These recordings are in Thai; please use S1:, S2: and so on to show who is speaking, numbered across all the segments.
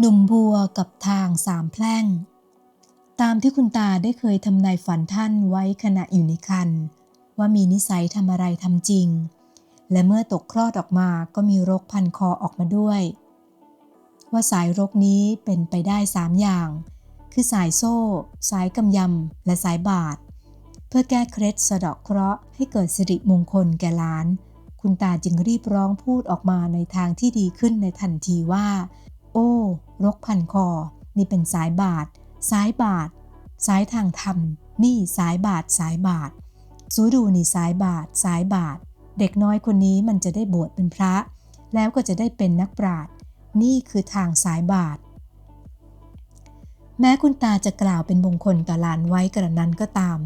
S1: หนุ่มบัวกับทางสามแพร่ง ตามที่คุณตาได้เคยทำนายฝันท่านไว้ขณะอยู่ในคัน ว่ามีนิสัยทำอะไรทำจริง และเมื่อตกคลอดออกมาก็มีโรคพันคอออกมาด้วย ว่าสายโรคนี้เป็นไปได้สามอย่าง คือสายโซ่ สายกำยำ และสายบาดเพื่อแก้เคล็ดสะดาะเคราะห์ให้เกิดสิริมงคลแก่หลาน คุณตาจึงรีบร้องพูดออกมาในทางที่ดีขึ้นในทันทีว่า โอ้ รกพันคอ นี่เป็นสายบาดสายบาดสายทางธรรม นี่สายบาดสายบาดสูดูนี่สายบาดสายบาดเด็กน้อยคนนี้มันจะได้บวชเป็นพระ แล้วก็จะได้เป็นนักปราชญ์นี่คือทางสายบาดแม้คุณตาจะกล่าวเป็นมงคลต่อหลานไว้กระนั้นก็ตาม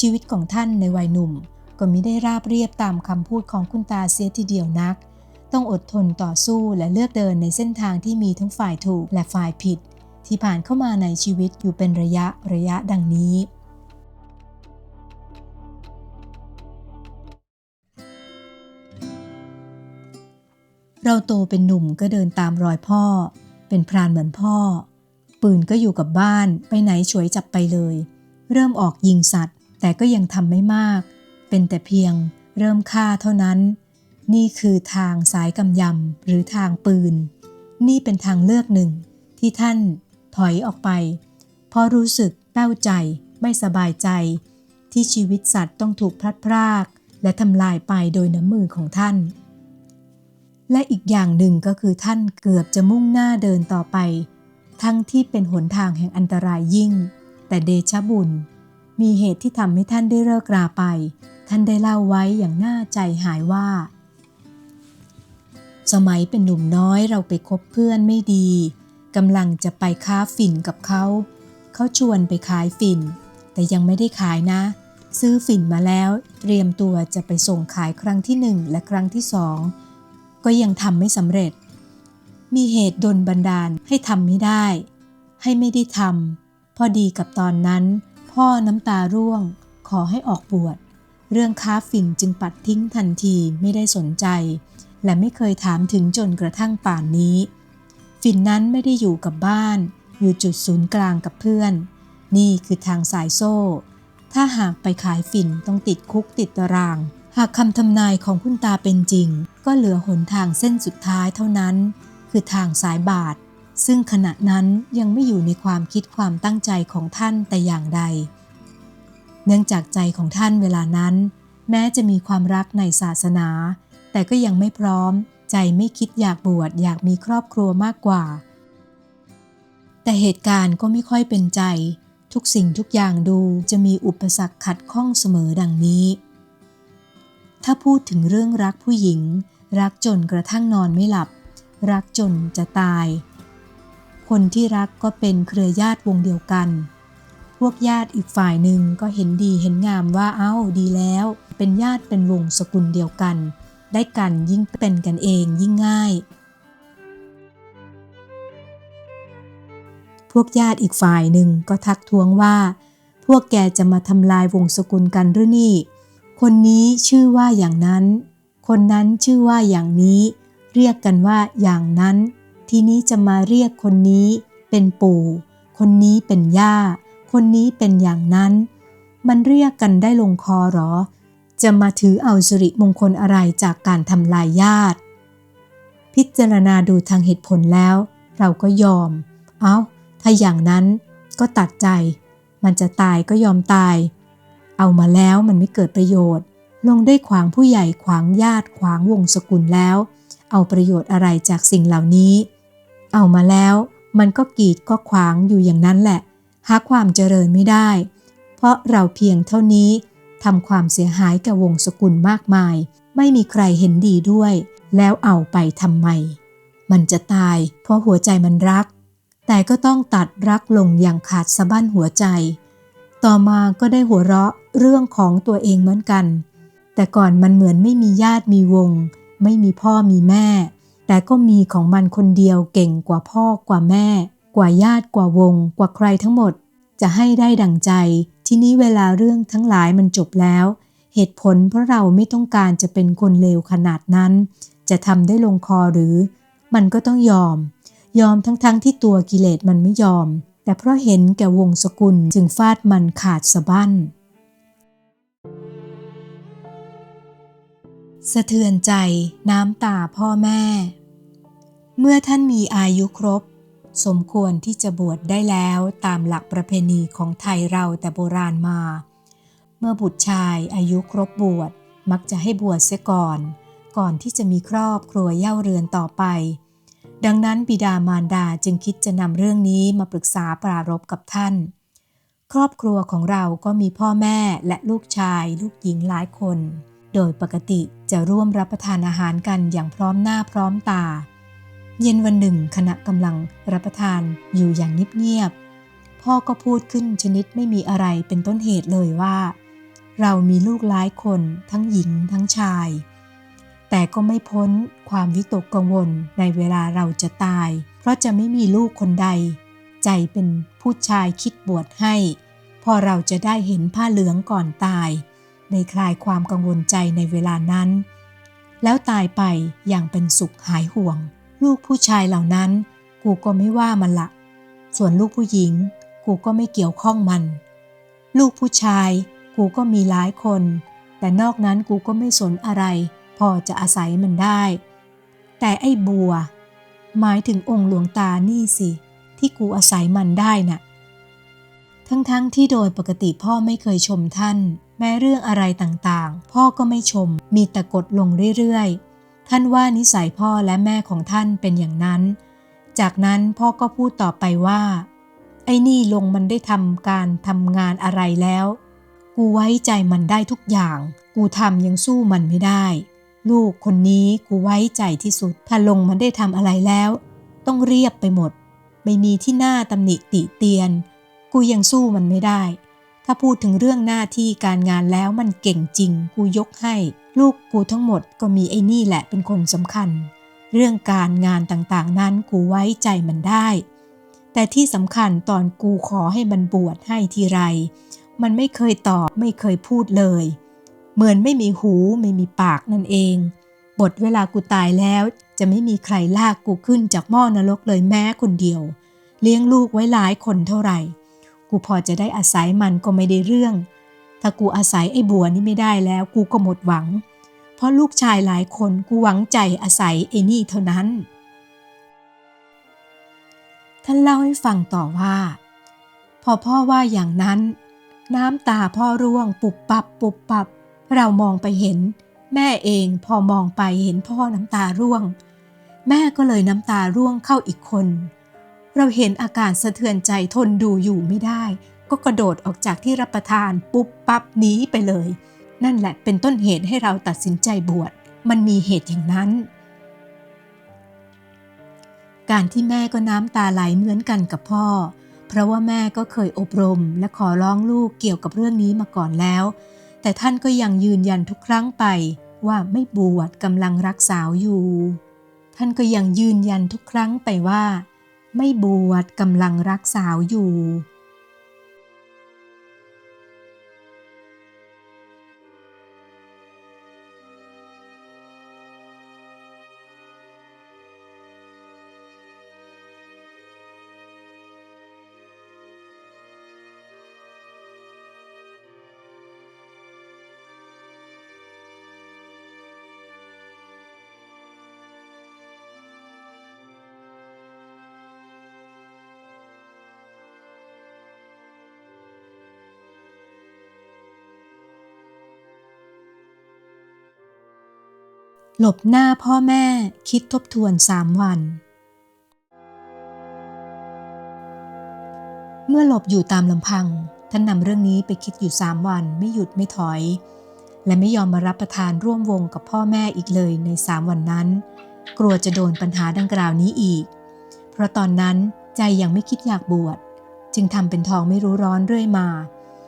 S1: ชีวิตของท่านในวัยหนุ่ม ก็มิได้ราบเรียบตามคำพูดของคุณตาเสียทีเดียวนัก ต้องอดทนต่อสู้และเลือกเดินในเส้นทางที่มีทั้งฝ่ายถูกและฝ่ายผิด ที่ผ่านเข้ามาในชีวิตอยู่เป็นระยะระยะดังนี้ เราโตเป็นหนุ่มก็เดินตามรอยพ่อ เป็นพรานเหมือนพ่อ ปืนก็อยู่กับบ้านไปไหนฉวยจับไปเลย เริ่มออกยิงสัตว์ แต่ก็ยังทำไม่มาก เป็นแต่เพียงเริ่มฆ่าเท่านั้น นี่คือทางสายกำยำหรือทางปืน นี่เป็นทางเลือกหนึ่ง ที่ท่านถอยออกไป เพราะรู้สึกเต้าใจไม่สบายใจ ที่ชีวิตสัตว์ต้องถูกพลัดพราก และทำลายไปโดยน้ำมือของท่าน และอีกอย่างหนึ่งก็คือท่านเกือบจะมุ่งหน้าเดินต่อไป ทั้งที่เป็นหนทางแห่งอันตรายยิ่ง แต่เดชะบุญ มีเหตุที่ทำให้ท่านได้เลิกราไป ท่านได้เล่าไว้อย่างน่าใจหายว่า สมัยเป็นหนุ่มน้อยเราไปคบเพื่อนไม่ดีกำลังจะไปค้าฝิ่นกับเขา เขาชวนไปขายฝิ่น แต่ยังไม่ได้ขายนะ ซื้อฝิ่นมาแล้ว เตรียมตัวจะไปส่งขายครั้งที่หนึ่งและครั้งที่สองก็ยังทำไม่สำเร็จ มีเหตุดนบันดาลให้ทำไม่ได้ ให้ไม่ได้ทำพอดีกับตอนนั้น พ่อน้ำตาร่วง ขอให้ออกบวชเรื่องค้าฝิ่นจึงปัดทิ้งทันทีไม่ได้สนใจ และไม่เคยถามถึงจนกระทั่งป่านนี้ฝิ่นนั้นไม่ได้อยู่กับบ้าน อยู่จุดศูนย์กลางกับเพื่อน นี่คือทางสายโซ่ ถ้าหากไปขายฝิ่นต้องติดคุกติดตาราง หากคำทำนายของคุณตาเป็นจริง ก็เหลือหนทางเส้นสุดท้ายเท่านั้น คือทางสายบาท ซึ่งขณะนั้นยังไม่อยู่ในความคิดความตั้งใจของท่านแต่อย่างใด เนื่องจากใจของท่านเวลานั้น แม้จะมีความรักในศาสนา แต่ก็ยังไม่พร้อม ใจไม่คิดอยากบวชอยากมีครอบครัวมากกว่า แต่เหตุการณ์ก็ไม่ค่อยเป็นใจ ทุกสิ่งทุกอย่างดูจะมีอุปสรรคขัดข้องเสมอดังนี้ ถ้าพูดถึงเรื่องรักผู้หญิง รักจนกระทั่งนอนไม่หลับ รักจนจะตาย คนที่รักก็เป็นเครือญาติวงเดียวกันพวกญาติอีกฝ่ายหนึ่งก็เห็นดีเห็นงามว่าเอ้าดีแล้ว เป็นญาติเป็นวงสกุลเดียวกัน ได้กันยิ่งเป็นกันเองยิ่งง่าย พวกญาติอีกฝ่ายหนึ่งก็ทักท้วงว่า พวกแกจะมาทำลายวงสกุลกันหรือนี่ คนนี้ชื่อว่าอย่างนั้น คนนั้นชื่อว่าอย่างนี้ เรียกกันว่าอย่างนั้น ทีนี้จะมาเรียกคนนี้เป็นปู่ คนนี้เป็นย่า คนนี้เป็นอย่างนั้น มันเรียกกันได้ลงคอหรอ จะมาถือเอาสิริมงคลอะไรจากการทำลายญาติ พิจารณาดูทางเหตุผลแล้ว เราก็ยอม เอาถ้าอย่างนั้นก็ตัดใจ มันจะตายก็ยอมตาย เอามาแล้วมันไม่เกิดประโยชน์ ลงได้ขวางผู้ใหญ่ขวางญาติขวางวงสกุลแล้ว เอาประโยชน์อะไรจากสิ่งเหล่านี้ เอามาแล้วมันก็กีดก็ขวางอยู่อย่างนั้นแหละ หาความเจริญไม่ได้ เพราะเราเพียงเท่านี้ ทำความเสียหายกับวงสกุลมากมาย ไม่มีใครเห็นดีด้วย แล้วเอาไปทำไม มันจะตาย เพราะหัวใจมันรัก แต่ก็ต้องตัดรักลงอย่างขาดสะบั้นหัวใจ ต่อมาก็ได้หัวเราะเรื่องของตัวเองเหมือนกัน แต่ก่อนมันเหมือนไม่มีญาติมีวง ไม่มีพ่อมีแม่ แต่ก็มีของมันคนเดียวเก่งกว่าพ่อกว่าแม่ กว่าญาติกว่าวง กว่าใครทั้งหมด จะให้ได้ดังใจ ทีนี้เวลาเรื่องทั้งหลายมันจบแล้ว เหตุผลเพราะเราไม่ต้องการจะเป็นคนเลวขนาดนั้น จะทำได้ลงคอหรือ มันก็ต้องยอม ยอมทั้งๆทที่ตัวกิเลสมันไม่ยอม แต่เพราะเห็นแก่วงสกุลจึงฟาดมันขาดสะบั้น สะเทือนใจน้ำตาพ่อแม่ เมื่อท่านมีอายุครบ สมควรที่จะบวชได้แล้วตามหลักประเพณีของไทยเราแต่โบราณมา เมื่อบุตรชายอายุครบบวชมักจะให้บวชเสียก่อน ก่อนที่จะมีครอบครัวเย่าเรือนต่อไป ดังนั้นบิดามารดาจึงคิดจะนำเรื่องนี้มาปรึกษาปรารบกับท่าน ครอบครัวของเราก็มีพ่อแม่และลูกชายลูกหญิงหลายคน โดยปกติจะร่วมรับประทานอาหารกันอย่างพร้อมหน้าพร้อมตา เย็นวันหนึ่งขณะกำลังรับประทานอยู่อย่างเงียบๆพ่อก็พูดขึ้นชนิดไม่มีอะไรเป็นต้นเหตุเลยว่า เรามีลูกหลายคนทั้งหญิงทั้งชาย แต่ก็ไม่พ้นความวิตกกังวลในเวลาเราจะตาย เพราะจะไม่มีลูกคนใด ใจเป็นผู้ชายคิดบวชให้ พอเราจะได้เห็นผ้าเหลืองก่อนตาย ในคลายความกังวลใจในเวลานั้น แล้วตายไปอย่างเป็นสุขหายห่วง ลูกผู้ชายเหล่านั้น กูก็ไม่ว่ามันละ ส่วนลูกผู้หญิง กูก็ไม่เกี่ยวข้องมัน ลูกผู้ชาย กูก็มีหลายคน แต่นอกนั้นกูก็ไม่สนอะไร พอจะอาศัยมันได้ แต่ไอ้บัว หมายถึงองค์หลวงตานี่สิ ที่กูอาศัยมันได้น่ะ ทั้งๆทที่โดยปกติพ่อไม่เคยชมท่าน แม้เรื่องอะไรต่างๆ พ่อก็ไม่ชม มีแต่กดลงเรื่อยๆ ท่านว่านิสัยพ่อและแม่ของท่านเป็นอย่างนั้น จากนั้นพ่อก็พูดต่อไปว่า ไอ้นี่ลงมันได้ทำการทำงานอะไรแล้ว กูไว้ใจมันได้ทุกอย่าง กูทำยังสู้มันไม่ได้ ลูกคนนี้กูไว้ใจที่สุด ถ้าลงมันได้ทำอะไรแล้ว ต้องเรียบไปหมด ไม่มีที่หน้าตำหนิติเตียน กูยังสู้มันไม่ได้ ถ้าพูดถึงเรื่องหน้าที่การงานแล้วมันเก่งจริง กูยกให้ ลูกกูทั้งหมดก็มีไอ้นี่แหละเป็นคนสำคัญ เรื่องการงานต่างๆนั้นกูไว้ใจมันได้ แต่ที่สำคัญตอนกูขอให้มันบวชให้ทีไร มันไม่เคยตอบไม่เคยพูดเลย เหมือนไม่มีหูไม่มีปากนั่นเอง บทเวลากูตายแล้วจะไม่มีใครลากกูขึ้นจากหม้อนรกเลยแม้คนเดียว เลี้ยงลูกไว้หลายคนเท่าไหร่ กูพอจะได้อาศัยมันก็ไม่ได้เรื่อง ถ้ากูอาศัยไอ้บัวนี่ไม่ได้แล้ว กูก็หมดหวัง เพราะลูกชายหลายคนกูหวังใจอาศัยไอ้นี่เท่านั้น ท่านเล่าให้ฟังต่อว่า พอพ่อว่าอย่างนั้น น้ำตาพ่อร่วง ปุบปับ ปุบปับ เรามองไปเห็น แม่เองพอมองไปเห็นพ่อน้ำตาร่วง แม่ก็เลยน้ำตาร่วงเข้าอีกคน เราเห็นอาการสะเทือนใจทนดูอยู่ไม่ได้ ก็กระโดดออกจากที่รับประทานปุ๊บปั๊บหนีไปเลย นั่นแหละเป็นต้นเหตุให้เราตัดสินใจบวชมันมีเหตุอย่างนั้น การที่แม่ก็น้ำตาไหลเหมือนกันกับพ่อ เพราะว่าแม่ก็เคยอบรมและขอร้องลูกเกี่ยวกับเรื่องนี้มาก่อนแล้ว แต่ท่านก็ยังยืนยันทุกครั้งไปว่าไม่บวชกำลังรักษาอยู่ ท่านก็ยังยืนยันทุกครั้งไปว่า ไม่บวชกำลังรักษาอยู่ หลบหน้าพ่อแม่คิดทบทวนสามวัน เมื่อหลบอยู่ตามลำพัง ท่านนำเรื่องนี้ไปคิดอยู่สามวันไม่หยุดไม่ถอย และไม่ยอมมารับประทานร่วมวงกับพ่อแม่อีกเลยในสามวันนั้น กลัวจะโดนปัญหาดังกล่าวนี้อีก เพราะตอนนั้นใจยังไม่คิดอยากบวชจึงทำเป็นทองไม่รู้ร้อนเรื่อยมา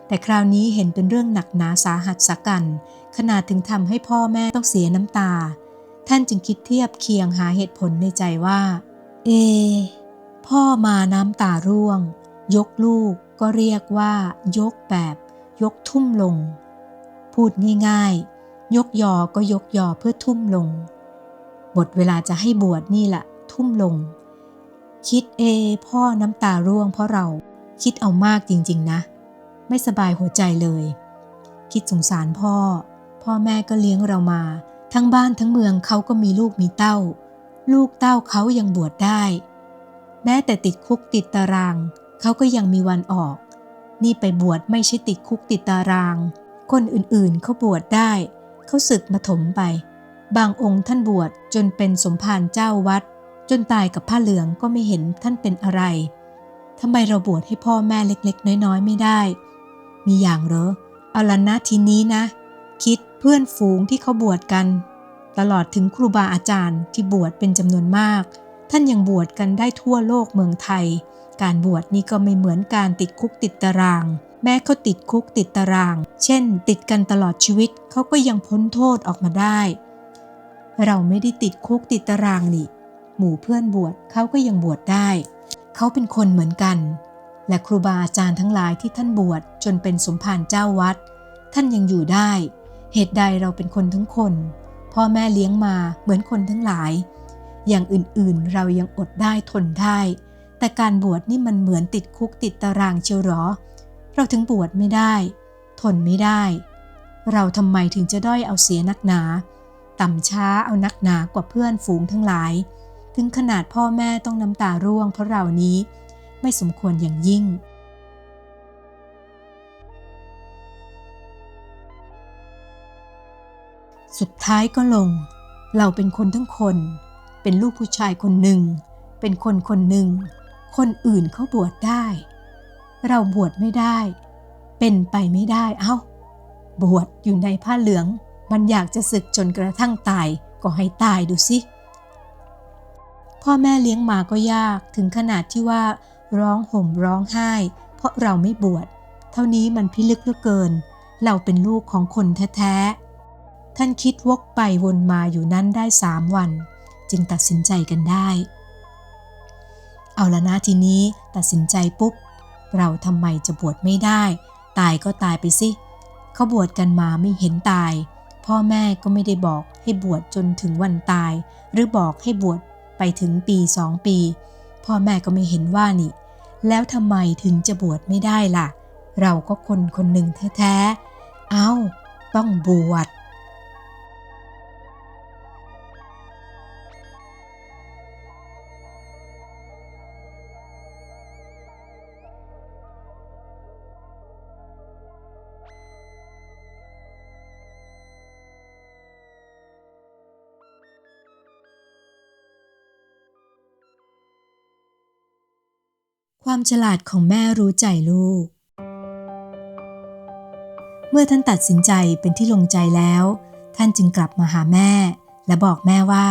S1: แต่คราวนี้เห็นเป็นเรื่องหนักหนาสาหัสสักกัน ขนาดถึงทำให้พ่อแม่ต้องเสียน้ำตา ท่านจึงคิดเทียบเคียงหาเหตุผลในใจว่า เอ พ่อมาน้ำตาร่วง ยกลูกก็เรียกว่า ยกแบบ ยกทุ่มลง พูดง่ายๆ ยกยอก็ยกยอเพื่อทุ่มลง บทเวลาจะให้บวชนี่แหละทุ่มลง คิดเอ พ่อน้ำตาร่วงเพราะเราคิดเอามากจริงๆนะ ไม่สบายหัวใจเลย คิดสงสารพ่อ พ่อแม่ก็เลี้ยงเรามา ทั้งบ้านทั้งเมืองเขาก็มีลูกมีเต้า ลูกเต้าเขายังบวชได้ แม้แต่ติดคุกติดตาราง เขาก็ยังมีวันออก นี่ไปบวชไม่ใช่ติดคุกติดตาราง คนอื่นๆเขาบวชได้ เขาศึกมาถมไป บางองค์ท่านบวชจนเป็นสมภารเจ้าวัด จนตายกับผ้าเหลืองก็ไม่เห็นท่านเป็นอะไรทำไมเราบวชให้พ่อแม่เล็กๆ น้อยๆ ไม่ได้ มีอย่างเหรอเอาละนะทีนี้นะ คิด เพื่อนฝูงที่เขาบวชกัน ตลอดถึงครูบาอาจารย์ที่บวชเป็นจำนวนมาก ท่านยังบวชกันได้ทั่วโลกเมืองไทย การบวชนี่ก็ไม่เหมือนการติดคุกติดตาราง แม้เขาติดคุกติดตาราง เช่น ติดกันตลอดชีวิตเขาก็ยังพ้นโทษออกมาได้ เราไม่ได้ติดคุกติดตารางนี่ หมู่เพื่อนบวชเขาก็ยังบวชได้ เขาเป็นคนเหมือนกัน และครูบาอาจารย์ทั้งหลายที่ท่านบวชจนเป็นสมภารเจ้าวัด ท่านยังอยู่ได้ เหตุใดเราเป็นคนทั้งคน พ่อแม่เลี้ยงมาเหมือนคนทั้งหลาย อย่างอื่นๆเรายังอดได้ทนได้ แต่การบวชนี่มันเหมือนติดคุกติดตารางเชียวหรอ เราถึงบวชไม่ได้ ทนไม่ได้ เราทำไมถึงจะด้อยเอาเสียนักหนา ต่ำช้าเอานักหนากว่าเพื่อนฝูงทั้งหลาย ถึงขนาดพ่อแม่ต้องน้ำตาร่วงเพราะเรานี้ ไม่สมควรอย่างยิ่ง สุดท้ายก็ลง เราเป็นคนทั้งคน เป็นลูกผู้ชายคนหนึ่ง เป็นคนคนหนึ่ง คนอื่นเขาบวชได้ เราบวชไม่ได้ เป็นไปไม่ได้ เอ้า บวชอยู่ในผ้าเหลือง มันอยากจะศึกจนกระทั่งตายก็ให้ตายดูสิพ่อแม่เลี้ยงมาก็ยากถึงขนาดที่ว่า ร้องห่มร้องไห้ เพราะเราไม่บวช เท่านี้มันพิลึกเหลือเกิน เราเป็นลูกของคนแท้ ท่านคิดวกไปวนมาอยู่นั้นได้สามวัน จึงตัดสินใจกันได้ เอาละนะทีนี้ตัดสินใจปุ๊บ เราทำไมจะบวชไม่ได้ ตายก็ตายไปสิเขาบวชกันมาไม่เห็นตาย พ่อแม่ก็ไม่ได้บอกให้บวชจนถึงวันตาย หรือบอกให้บวชไปถึงปีสองปี พ่อแม่ก็ไม่เห็นว่านี่ แล้วทำไมถึงจะบวชไม่ได้ล่ะ เราก็คนคนหนึ่งแท้ๆ เอา้า ต้องบวช ความฉลาดของแม่รู้ใจลูก เมื่อท่านตัดสินใจเป็นที่ลงใจแล้ว ท่านจึงกลับมาหาแม่ และบอกแม่ว่า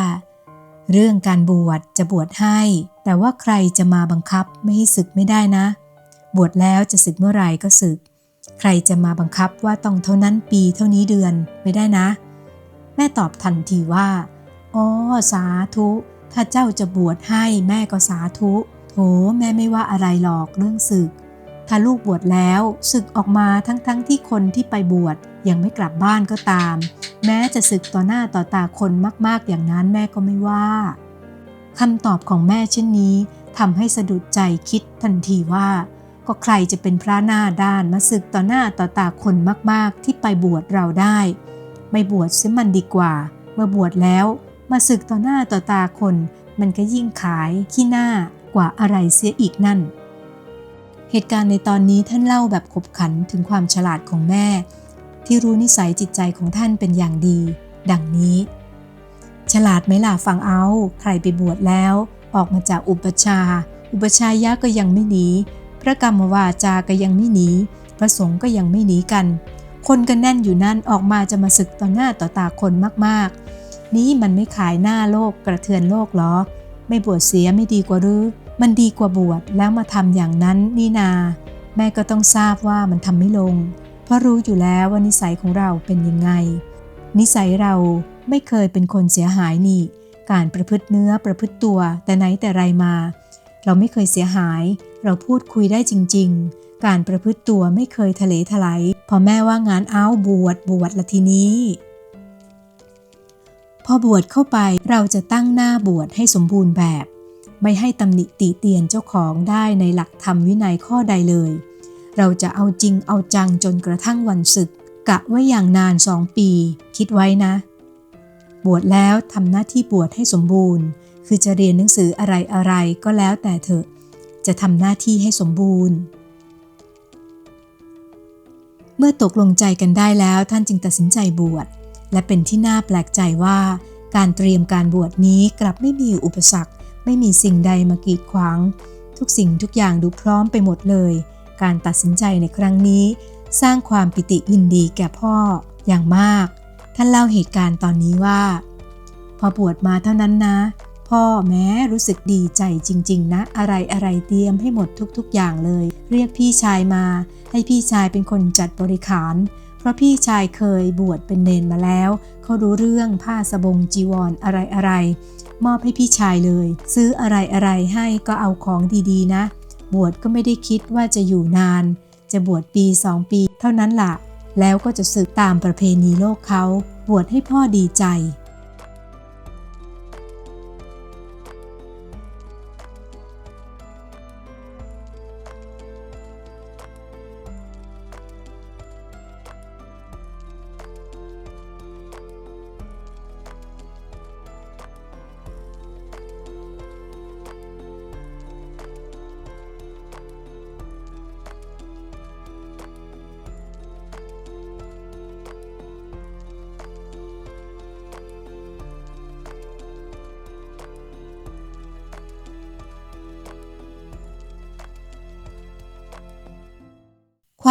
S1: เรื่องการบวชจะบวชให้ แต่ว่าใครจะมาบังคับไม่ให้ศึกไม่ได้นะ บวชแล้วจะศึกเมื่อไหร่ก็ศึก ใครจะมาบังคับว่าต้องเท่านั้นปีเท่านี้เดือนไม่ได้นะ แม่ตอบทันทีว่าอ๋อสาธุ ถ้าเจ้าจะบวชให้แม่ก็สาธุ โถแม่ไม่ว่าอะไรหรอกเรื่องศึก ถ้าลูกบวชแล้วศึกออกมาทั้งๆทที่คนที่ไปบวชยังไม่กลับบ้านก็ตาม แม้จะศึกต่อหน้าต่อตาคนมากๆอย่างนั้นแม่ก็ไม่ว่าคำตอบของแม่เช่นนี้ทำให้สะดุดใจคิดทันทีว่า ก็ใครจะเป็นพระหน้าด้านมาศึกต่อหน้าต่อตาคนมากๆ ที่ไปบวชเราได้ ไม่บวชเสียมันดีกว่า เมื่อบวชแล้ว มาศึกต่อหน้าต่อตาคน มันก็ยิ่งขายขี้หน้า กว่าอะไรเสียอีกนั่น เหตุการณ์ในตอนนี้ท่านเล่าแบบขบขันถึงความฉลาดของแม่ ที่รู้นิสัยจิตใจของท่านเป็นอย่างดี ดังนี้ ฉลาดไหมล่ะฟังเอาใครไปบวชแล้ว ออกมาจากอุปชา อุปชายะก็ยังไม่หนีพระกรรมวาจาก็ยังไม่หนีพระสงฆ์ก็ยังไม่หนีกัน คนกันแน่นอยู่นั่นออกมาจะมาศึกต่อหน้าต่อตาคนมากๆ นี่มันไม่ขายหน้าโลกกระเทือนโลกหรอ ไม่บวชเสียไม่ดีกว่าหรือ มันดีกว่าบวชแล้วมาทำอย่างนั้นนี่นา แม่ก็ต้องทราบว่ามันทำไม่ลง เพราะรู้อยู่แล้วว่านิสัยของเราเป็นยังไง นิสัยเราไม่เคยเป็นคนเสียหายนี่ การประพฤติเนื้อประพฤติตัวแต่ไหนแต่ไรมา เราไม่เคยเสียหาย เราพูดคุยได้จริง ๆ การประพฤติตัวไม่เคยทะเลถลายพอแม่ว่างานเอาบวชบวชละทีนี้พอบวชเข้าไปเราจะตั้งหน้าบวชให้สมบูรณ์แบบ ไม่ให้ตำหนิติเตียนเจ้าของได้ในหลักธรรมวินัยข้อใดเลย เราจะเอาจริงเอาจังจนกระทั่งวันศึก กะไว้อย่างนานสองปี คิดไว้นะ บวชแล้วทำหน้าที่บวชให้สมบูรณ์ คือจะเรียนหนังสืออะไรอะไรก็แล้วแต่เถอะ จะทำหน้าที่ให้สมบูรณ์ เมื่อตกลงใจกันได้แล้วท่านจึงตัดสินใจบวช และเป็นที่น่าแปลกใจว่า การเตรียมการบวชนี้กลับไม่มีอุปสรรค ไม่มีสิ่งใดมากีดขวาง ทุกสิ่งทุกอย่างดูพร้อมไปหมดเลย การตัดสินใจในครั้งนี้ สร้างความปิติยินดีแก่พ่ออย่างมาก ท่านเล่าเหตุการณ์ตอนนี้ว่า พอบวชมาเท่านั้นนะ พ่อแม้รู้สึกดีใจจริง ๆ นะ อะไรอะไรเตรียมให้หมดทุกๆ อย่างเลย เรียกพี่ชายมา ให้พี่ชายเป็นคนจัดบริขารเพราะพี่ชายเคยบวชเป็นเนนมาแล้ว เขารู้เรื่องผ้าสบงจีวรออะไรอะไร มอบให้พี่ชายเลย ซื้ออะไรอะไรให้ก็เอาของดีๆ นะ บวชก็ไม่ได้คิดว่าจะอยู่นาน จะบวชปีสองปี เท่านั้นละ่ะ แล้วก็จะสึกตามประเพณีโลกเขา บวชให้พ่อดีใจ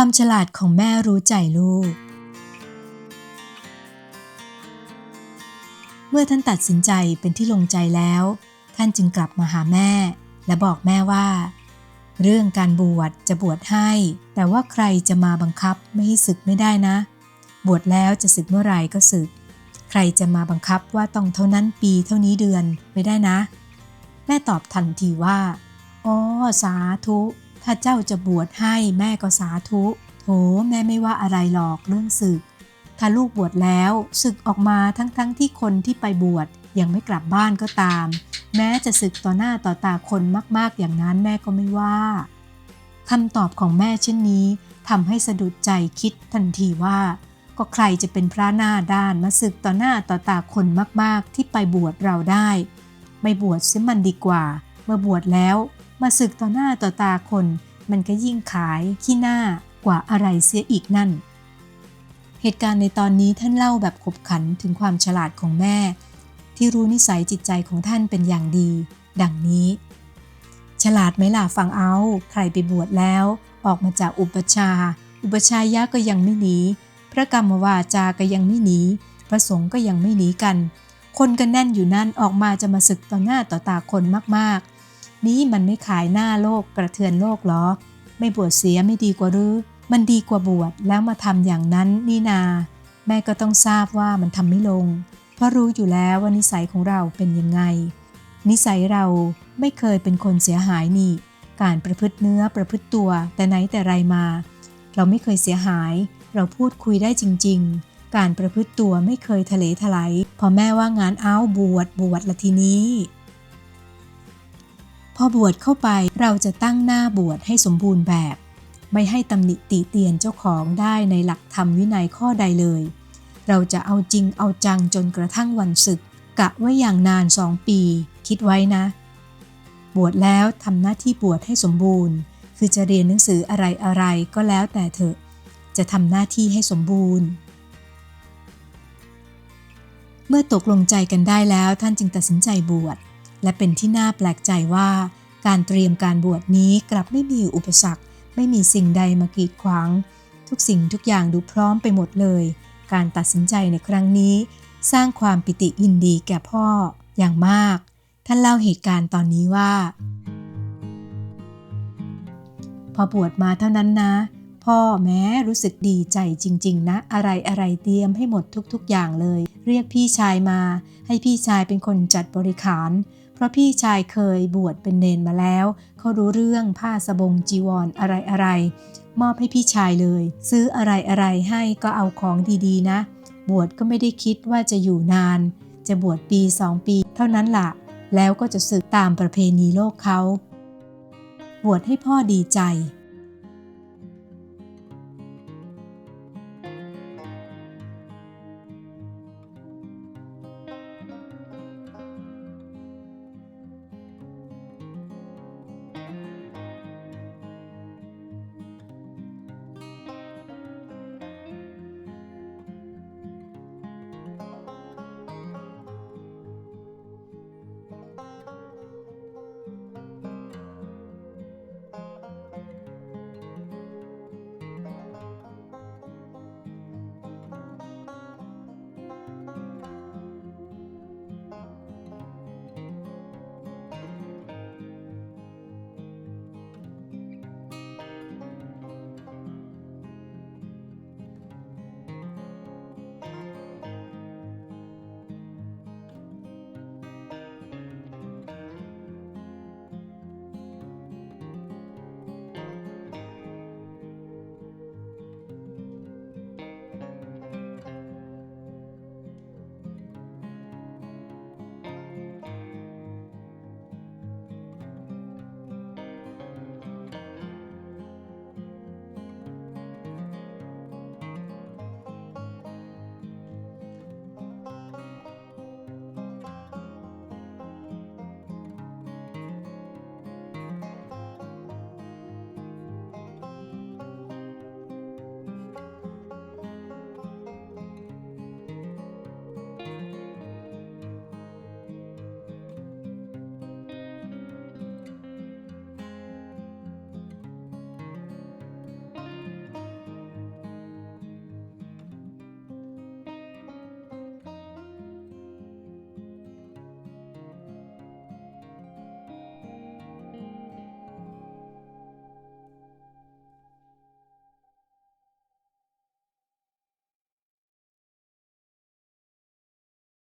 S1: ความฉลาดของแม่รู้ใจลูก เมื่อท่านตัดสินใจเป็นที่ลงใจแล้ว ท่านจึงกลับมาหาแม่ และบอกแม่ว่า เรื่องการบวชจะบวชให้ แต่ว่าใครจะมาบังคับไม่ให้ศึกไม่ได้นะ บวชแล้วจะศึกเมื่อไหร่ก็ศึก ใครจะมาบังคับว่าต้องเท่านั้นปีเท่านี้เดือนไม่ได้นะ แม่ตอบทันทีว่าอ๋อสาธุ ถ้าเจ้าจะบวชให้แม่ก็สาธุ โถแม่ไม่ว่าอะไรหรอกเรื่องศึก ถ้าลูกบวชแล้วศึกออกมาทั้งๆทที่คนที่ไปบวชยังไม่กลับบ้านก็ตาม แม้จะศึกต่อหน้าต่อตาคนมาก ๆ อย่างนั้นแม่ก็ไม่ว่าคำตอบของแม่เช่นนี้ทำให้สะดุดใจคิดทันทีว่า ก็ใครจะเป็นพระหน้าด้านมาศึกต่อหน้าต่อตาคนมาก ๆ ที่ไปบวชเราได้ ไม่บวชเสียมันดีกว่า เมื่อบวชแล้ว มาศึกต่อหน้าต่อตาคน มันก็ยิ่งขายขี้หน้ากว่าอะไรเสียอีกนั่น เหตุการณ์ในตอนนี้ท่านเล่าแบบขบขันถึงความฉลาดของแม่ ที่รู้นิสัยจิตใจของท่านเป็นอย่างดี ดังนี้ ฉลาดไหมล่ะฟังเอาใครไปบวชแล้ว ออกมาจากอุปชา อุปชายะก็ยังไม่หนีพระกรรมวาจาก็ยังไม่หนีพระสงฆ์ก็ยังไม่หนีกัน คนกันแน่นอยู่นั่นออกมาจะมาศึกต่อหน้าต่อตาคนมาก นี้มันไม่ขายหน้าโลกกระเทือนโลกหรอ ไม่บวชเสียไม่ดีกว่าหรือ มันดีกว่าบวชแล้วมาทำอย่างนั้นนี่นา แม่ก็ต้องทราบว่ามันทำไม่ลง เพราะรู้อยู่แล้วว่านิสัยของเราเป็นยังไง นิสัยเราไม่เคยเป็นคนเสียหายนี่ การประพฤติเนื้อประพฤติตัว แต่ไหนแต่ไรมา เราไม่เคยเสียหาย เราพูดคุยได้จริง ๆ การประพฤติตัวไม่เคยทะเลทลายพอแม่ว่างานเอาบวชบวชละทีนี้ อบวชเข้าไปเราจะตั้งหน้าบวชให้สมบูรณ์แบบ ไม่ให้ตำหนิติเตียนเจ้าของได้ในหลักธรรมวินัยข้อใดเลย เราจะเอาจริงเอาจังจนกระทั่งวันศึก กะไว้อย่างนานสองปี คิดไว้นะ บวชแล้วทำหน้าที่บวชให้สมบูรณ์ คือจะเรียนหนังสืออะไรอะไรก็แล้วแต่เถอะ จะทำหน้าที่ให้สมบูรณ์เมื่อตกลงใจกันได้แล้วท่านจึงตัดสินใจบวช และเป็นที่น่าแปลกใจว่า การเตรียมการบวชนี้กลับไม่มีอุปสรรค ไม่มีสิ่งใดมากีดขวาง ทุกสิ่งทุกอย่างดูพร้อมไปหมดเลย การตัดสินใจในครั้งนี้ สร้างความปิติยินดีแก่พ่ออย่างมาก ท่านเล่าเหตุการณ์ตอนนี้ว่า พอบวชมาเท่านั้นนะ พ่อแม้รู้สึกดีใจจริง ๆ นะ อะไรอะไรเตรียมให้หมดทุกๆอย่างเลย เรียกพี่ชายมา ให้พี่ชายเป็นคนจัดบริขาร ราะพี่ชายเคยบวชเป็นเนนมาแล้ว เขารู้เรื่องผ้าสบงจีวรออะไรอะไร มอบให้พี่ชายเลย ซื้ออะไรอะไรให้ก็เอาของดีๆนะ บวชก็ไม่ได้คิดว่าจะอยู่นาน จะบวชปีสองปี เท่านั้นละ่ะ แล้วก็จะสึกตามประเพณีโลกเขา บวชให้พ่อดีใจ